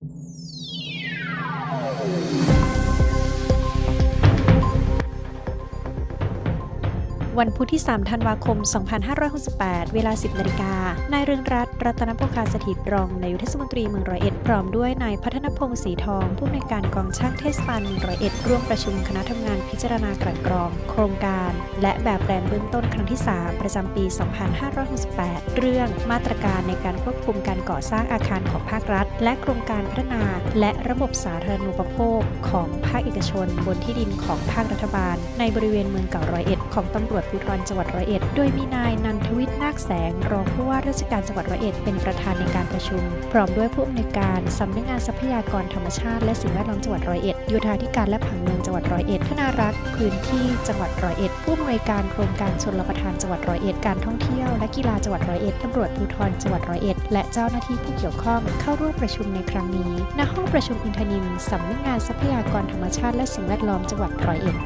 Thank you. วันพุธที่ 3 ธันวาคม 2568 เวลา 10 นาฬิกา นายเรืองรัตน์รัตนโภคาสถิตรองนายกเทศมนตรีเมืองร้อยเอ็ด พร้อมด้วยนายพัฒนพงศ์ศรีทอง ผู้อำนวยการกองช่างเทศบาลเมืองร้อยเอ็ด ร่วมประชุมคณะทำงานพิจารณากลั่นกรอง โครงการ และแบบแปลนเบื้องต้นครั้งที่ 3 ประจำปี 2568 เรื่องมาตรการในการควบคุมการก่อสร้างอาคารของภาครัฐ และโครงการพัฒนา และระบบสาธารณูปโภคของภาคเอกชน บนที่ดินของภาครัฐบาล ในบริเวณเมืองเก่าร้อยเอ็ดของตำรวจภูธรจังหวัดร้อยเอ็ด โดยมีนายนันทวิทย์นาคแสง รองผู้ว่าราชการจังหวัดร้อยเอ็ดเป็นประธานในการประชุม พร้อมด้วยผู้อำนวยการสำนักงานทรัพยากรธรรมชาติและสิ่งแวดล้อมจังหวัดร้อยเอ็ดโยธาธิการและผังเมืองจังหวัดร้อยเอ็ดธนารักษ์พื้นที่จังหวัดร้อยเอ็ดผู้อำนวยการโครงการชนรับประทานจังหวัดร้อยเอ็ดการท่องเที่ยวและกีฬาจังหวัดร้อยเอ็ดตำรวจภูธรจังหวัดร้อยเอ็ดและเจ้าหน้าที่ผู้เกี่ยวข้องเข้าร่วมประชุมในครั้งนี้ณห้องประชุมอินทนินสำนักงานทรัพยากรธรรมชาติและสิ่งแวดล้อมจังหวัดร้อยเอ็ด